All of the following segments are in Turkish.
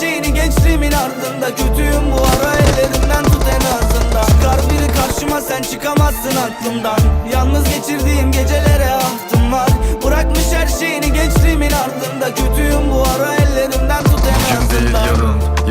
şeyini gençliğimin ardında. Kötüyüm bu ara ellerinden tut en azından. Çıkar biri karşıma sen çıkamazsın aklımdan. Yalnız geçirdiğim gecelere ahtım var. Bırakmış her şeyini gençliğimin ardında. Kötüyüm bu ara ellerinden tut en azından. yarın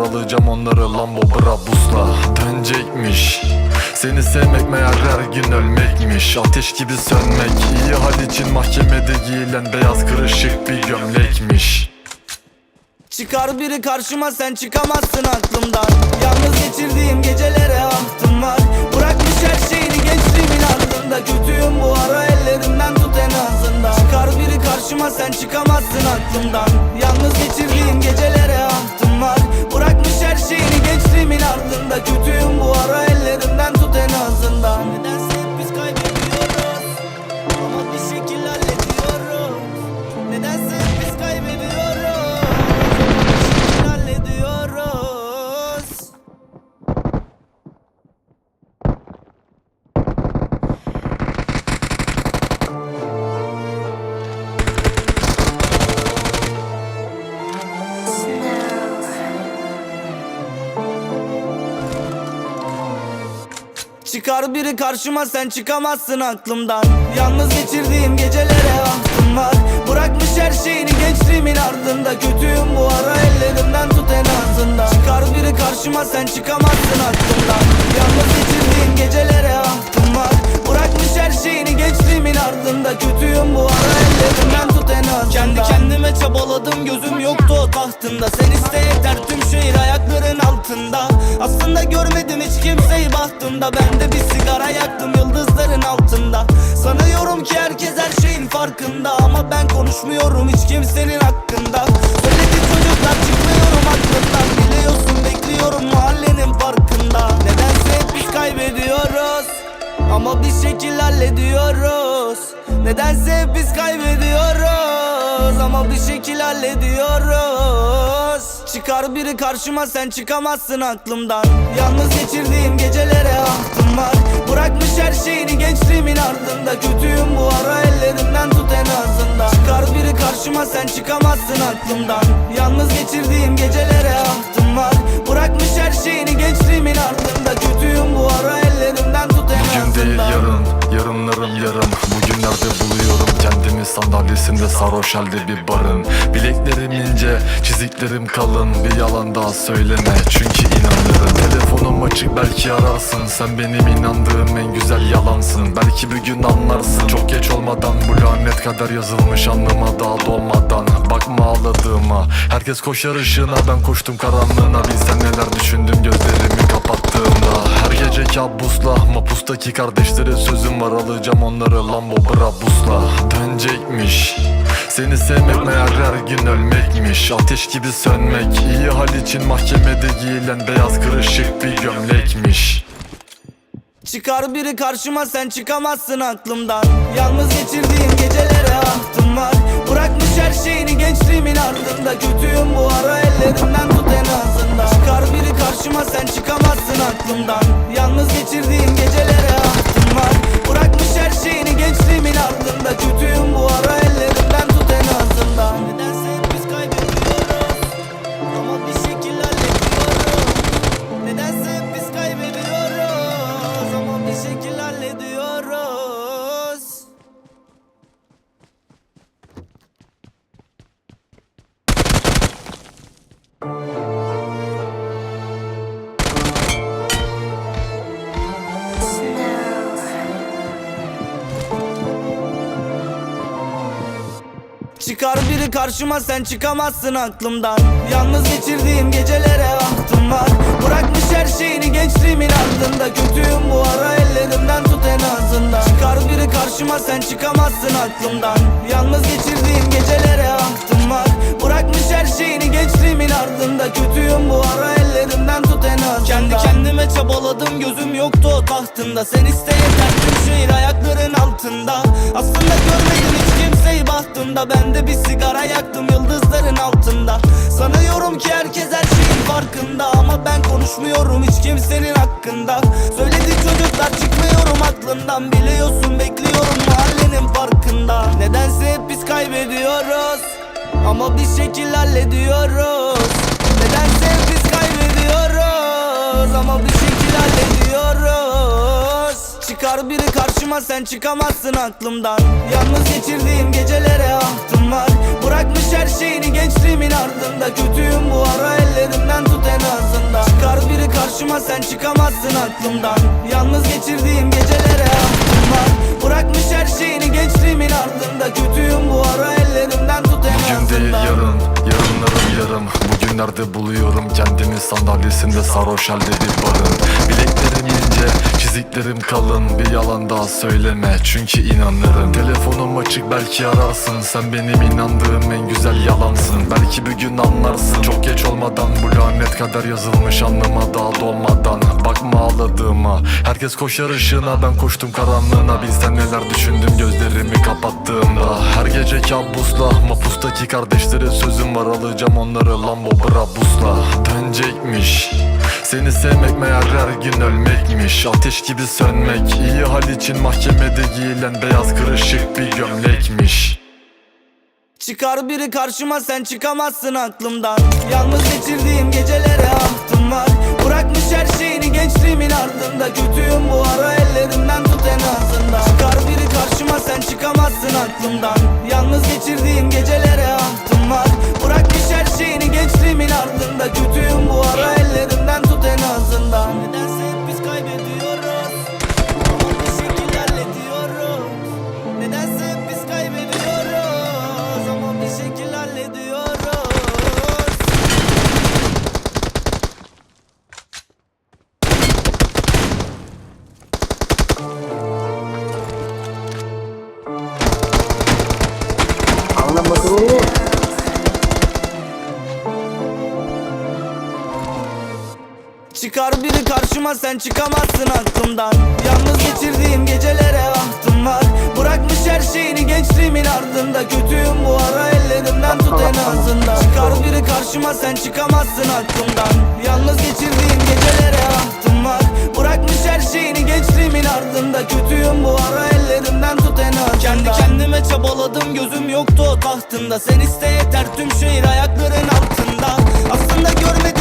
Alacağım onları Lambo Brabus'la Dönecekmiş. Seni sevmek meğer her gün ölmekmiş. Ateş gibi sönmek iyi. Hal için mahkemede giyilen Beyaz kırışık bir gömlekmiş. Çıkar biri karşıma sen çıkamazsın aklımdan. Yalnız geçirdiğim gecelere ahtım var. Bırakmış her şeyini gençliğimin ardında. Kötüyüm bu ara ellerinden tut en azından. Çıkar biri karşıma sen çıkamazsın aklımdan. Yalnız geçirdiğim gecelere Çıkar biri karşıma sen çıkamazsın aklımdan. Yalnız geçirdiğim gecelere ahtım var Bırakmış her şeyini gençliğimin ardında. Kötüyüm bu ara ellerimden tut en azından. Çıkar biri karşıma sen çıkamazsın aklımdan. Yalnız geçirdiğim gecelere her şeyini gençliğimin ardında Kötüyüm bu ara ellerinden tut en azından. Kendi kendime çabaladım gözüm yoktu o tahtında. Sen iste yeter tüm şehir ayakların altında. Aslında görmedim hiç kimseyi bahtımda Ben de bir sigara yaktım yıldızların altında. Sanıyorum ki herkes her şeyin farkında. Ama ben konuşmuyorum hiç kimsenin hakkında. Söyledi çocuklar çıkmıyorum aklımdan. Biliyorsun bekliyorum mahallenin farkında. Nedense hep biz kaybediyoruz ama bir şekil hallediyoruz. Nedense biz kaybediyoruz. Ama bir şekil hallediyoruz. Çıkar biri karşıma sen çıkamazsın aklımdan. Yalnız geçirdiğim gecelere ahtım var. Bırakmış her şeyini gençliğimin ardında. Kötüyüm bu ara ellerinden tut en azından. Çıkar biri karşıma sen çıkamazsın aklımdan. Yalnız geçirdiğim gecelere ahtım var. Bırakmış her şeyini gençliğimin ardında. Kötüyüm bu ara ellerinden tut en Bugün azından. değil yarın. Yarınlarım kendimi sandalyesinde sarhoş halde bir barın. Bileklerim ince Çiziklerim kalın. Bir yalan daha söyleme çünkü inanırım. Telefonum açık belki ararsın. Sen benim inandığım en güzel yalansın. Belki bir gün anlarsın. Çok geç olmadan bu lanet kader yazılmış Anlama daha dolmadan. Bakma ağladığıma. Herkes koşar ışığına ben koştum karanlığına. Bilsen neler düşündüm Mapustaki kardeşlere sözüm var Alacağım onları Lambo Brabus'la. Dönecekmiş. Seni sevmek meğer her gün ölmekmiş. Ateş gibi sönmek iyi hal için mahkemede giyilen Beyaz kırışık bir gömlekmiş. Çıkar biri karşıma sen çıkamazsın aklımdan. Yalnız geçirdiğim gecelere ahtım var. Bırakmış her şeyini gençliğimin ardında. Kötüyüm bu ara ellerinden tut en azından. Çıkar biri karşıma sen çıkamazsın aklımdan Çıkar biri karşıma sen çıkamazsın aklımdan. Yalnız geçirdiğim gecelere ahtım var. Bırakmış her şeyini gençliğimin ardında. Kötüyüm bu ara ellerimden tut en azından. Çıkar biri karşıma sen çıkamazsın aklımdan. Yalnız geçirdiğim gecelere ahtım var. Bırakmış her şeyini gençliğimin ardında. Kötüyüm bu ara ellerimden tut en azından. Kendi kendime çabaladım gözüm yoktu o tahtında Sen isteye terttim şehir hayal bahtında Ben de bir sigara yaktım yıldızların altında. Sanıyorum ki herkes her şeyin farkında. Ama ben konuşmuyorum hiç kimsenin hakkında. Söyledi çocuklar çıkmıyorum aklından Biliyorsun bekliyorum mahallenin farkında. Nedense hep biz kaybediyoruz. Ama bir şekil hallediyoruz Çıkar biri karşıma sen çıkamazsın aklımdan. Yalnız geçirdiğim gecelere ahtım var. Bırakmış her şeyini gençliğimin ardında. Kötüyüm bu ara ellerimden tut en azından. Çıkar biri karşıma sen çıkamazsın aklımdan. Yalnız geçirdiğim gecelere ahtım var. Bırakmış her şeyini gençliğimin ardında. Kötüyüm bu ara ellerimden tut en Bugün azından. değil yarın, yarınlarım yarım. Bugünlerde buluyorum kendimi sandalyesinde sarhoş halde bir barın. Bileklerim ince, çiziklerim kalın Bir yalan daha söyleme. Çünkü inanırım. Telefonum açık belki ararsın. Sen benim inandığım en güzel yalansın. Belki bir gün anlarsın. Çok geç olmadan bu lanet kader yazılmış. Anlama daha dolmadan Bakma ağladığıma. Herkes koşar ışığına ben koştum karanlığına. Bilsen neler düşündüm gözlerimi kapattığımda. Her gece kabusla Mapustaki kardeşlere sözüm var. Alacağım onları Lambo Brabus'la. Dönecekmiş Seni sevmek meğer her gün ölmekmiş. Ateş gibi sönmek iyi hal için mahkemede giyilen Beyaz kırışık bir gömlekmiş. Çıkar biri karşıma sen çıkamazsın aklımdan. Yalnız geçirdiğim gecelere ahtım var. Bırakmış her şeyini gençliğimin ardında. Kötüyüm bu ara ellerimden tut en azından. Çıkar biri karşıma sen çıkamazsın aklımdan. Yalnız geçirdiğim gecelere ahtım var. Bırakmış her şeyini gençliğimin ardında. Kötüyüm bu ara ellerimden en azından Çıkar biri karşıma sen çıkamazsın aklımdan. Yalnız geçirdiğim gecelere ahtım var. Bırakmış her şeyini gençliğimin ardında. Kötüyüm bu ara ellerimden tut en azından. Çıkar biri karşıma sen çıkamazsın aklımdan. Yalnız geçirdiğim gecelere ahtım var. Bırakmış her şeyini gençliğimin ardında. Kötüyüm bu ara ellerimden tut en azından. Kendi kendime çabaladım gözüm yoktu o tahtında. Sen iste yeter tüm şehir ayakların altında. Aslında görmedim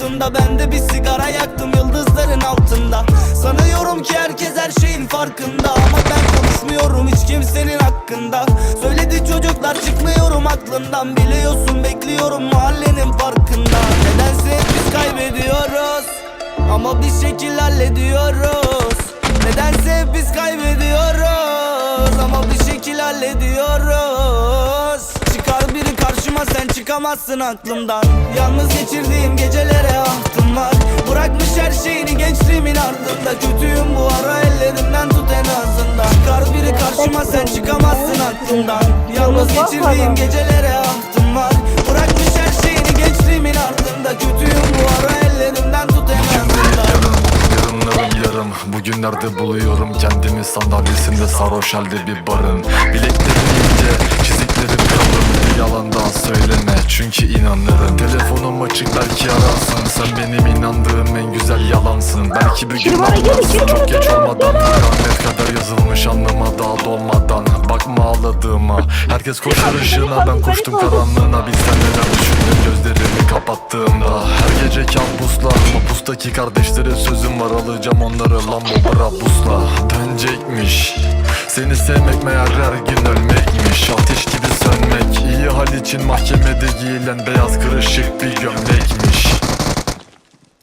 bahtımda Ben de bir sigara yaktım yıldızların altında. Sanıyorum ki herkes her şeyin farkında Ama ben konuşmuyorum hiç kimsenin hakkında. Söyledi çocuklar çıkmıyorum aklından Biliyorsun bekliyorum mahallenin farkında. Nedense hep biz kaybediyoruz Ama bir şekil hallediyoruz. Nedense hep biz kaybediyoruz Ama bir şekil hallediyoruz Çıkar biri karşıma sen çıkamazsın aklımdan. Yalnız geçirdiğim gecelere ahtım var. Bırakmış her şeyini gençliğimin ardında. Kötüyüm bu ara ellerimden tut en azından. Çıkar biri karşıma sen çıkamazsın aklımdan. Yalnız geçirdiğim gecelere ahtım var. Bırakmış her şeyini gençliğimin ardında. Kötüyüm bu ara ellerimden tut en azından. Yarım Bugünlerde buluyorum kendimi. Sandalyesinde sarhoş halde bir barın. Bileklerim ince, çiziklerim kalın yalan daha söyleme çünkü inanırım. Telefonum açık belki ararsın. Sen benim inandığım en güzel yalansın. Belki bir gün anlarsın. Çok geç olmadan. Lanet kadar yazılmış anlama daha dolmadan. Bakma ağladığıma. Herkes koşar ışığına. ben koştum karanlığına. Bilsen neler düşündüm gözlerimi kapattığımda. Her gece kabusla Mapustaki kardeşlere sözüm var. Alacağım onları Lambo Brabus'la Dönecekmiş Seni sevmek meğer her gün ölmekmiş. Ateş gibi sönmek iyi hal için mahkemede giyilen Beyaz kırışık bir gömlekmiş.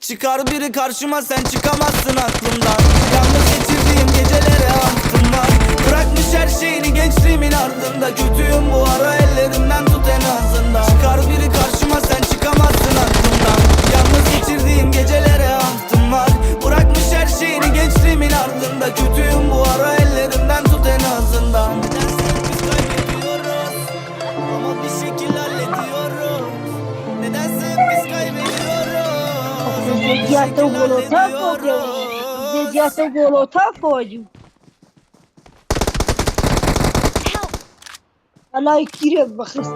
Çıkar biri karşıma sen çıkamazsın aklımdan. Yalnız geçirdiğim gecelere ahtım var Bırakmış her şeyini gençliğimin ardında. Kötüyüm bu ara ellerimden tut en azından. Çıkar biri karşıma sen çıkamazsın aklımdan. Yalnız geçirdiğim gecelere ahtım var. Bırakmış her şeyini gençliğimin ardında. Kötüyüm bu ara ellerimden ya to volota ko Allah kirem bakız.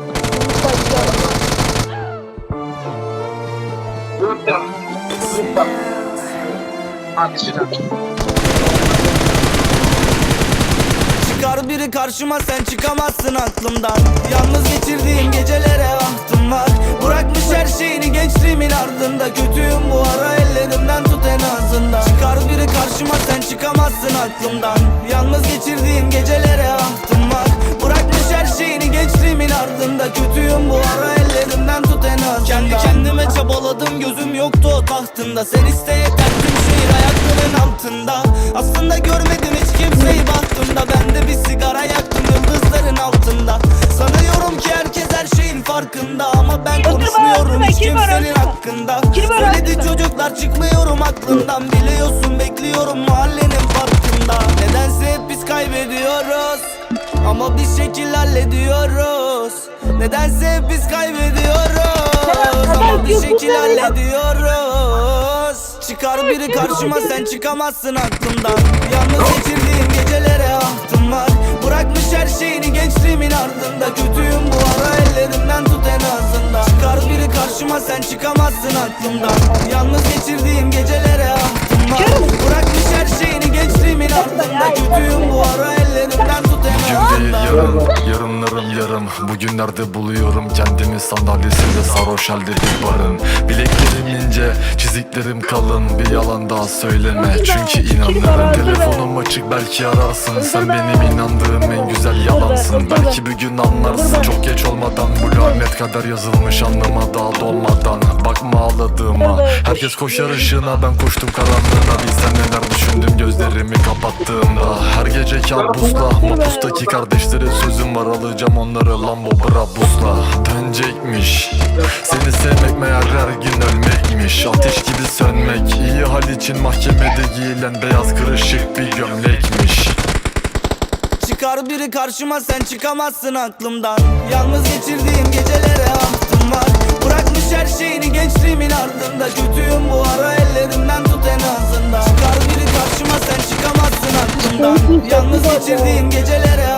Çıkar biri karşıma sen çıkamazsın aklımdan. Yalnız geçirdiğim gecelere ahtım var. Bırakmış her şeyini gençliğimin ardında. Kötüyüm bu ara ellerimden tut en azından. Çıkar biri karşıma sen çıkamazsın aklımdan. Yalnız geçirdiğim gecelere ahtım var. Bırakmış her şeyini gençliğimin ardında. Kötüyüm bu ara ellerimden tut en azından. Kendi kendime çabaladım gözüm yoktu o tahtında. Sen iste yeter tüm şehir ayaklarının altında. Aslında görmedim hiç kimseyi baktığımda. Ben de bir sigara yaktım yıldızların altında. Sanıyorum ki her farkında Ama ben var konuşmuyorum hiç Kim var kimsenin altında? hakkında. Var Söyledi çocuklar çıkmıyorum aklımdan. Biliyorsun bekliyorum mahallenin farkında. Nedense hep biz kaybediyoruz. Ama bir şekil hallediyoruz. Nedense hep biz kaybediyoruz. Ama bir şekil hallediyoruz. Çıkar biri karşıma sen çıkamazsın aklımdan. Yalnız geçirdiğim gecelere var Bırakmış her şeyini gençliğimin ardında. Kötüyüm bu ara ellerimden tut en azından. Çıkar biri karşıma sen çıkamazsın aklımdan. Yalnız geçirdiğim gecelere ahtım var Bırakmış her şeyini gençliğimin ardında Kötüyüm bu ara ellerimden tut Bugün değil yarın Yarınlarım yarım Bugünlerde buluyorum kendimi. Sandalyesinde sarhoş halde bir barın. Bileklerim ince Çiziklerim kalın. Bir yalan daha söyleme. Çünkü inanırım. Telefonum açık belki ararsın. Sen benim inandığım en güzel yalansın. Belki bir gün anlarsın. Çok geç olmadan Bu lanet kader yazılmış anlama daha dolmadan. Bakma ağladığıma. Herkes koşar ışığına. Ben koştum karanlığına Bilsen neler düşündüm gözlerimi kapattığımda. Her gece kabusla Mapustaki kardeşlere sözüm var Alacağım onları Lambo Brabus'la. Dönecekmiş Seni sevmek meğer her gün ölmekmiş. Ateş gibi sönmek iyi hal için mahkemede giyilen Beyaz kırışık bir gömlekmiş. Çıkar biri karşıma sen çıkamazsın aklımdan. Yalnız geçirdiğim gecelere ahtım var Her şeyini gençliğimin ardında. Kötüyüm bu ara ellerimden tut en azından. Çıkar biri karşıma sen çıkamazsın aklımdan. Yalnız geçirdiğim gecelere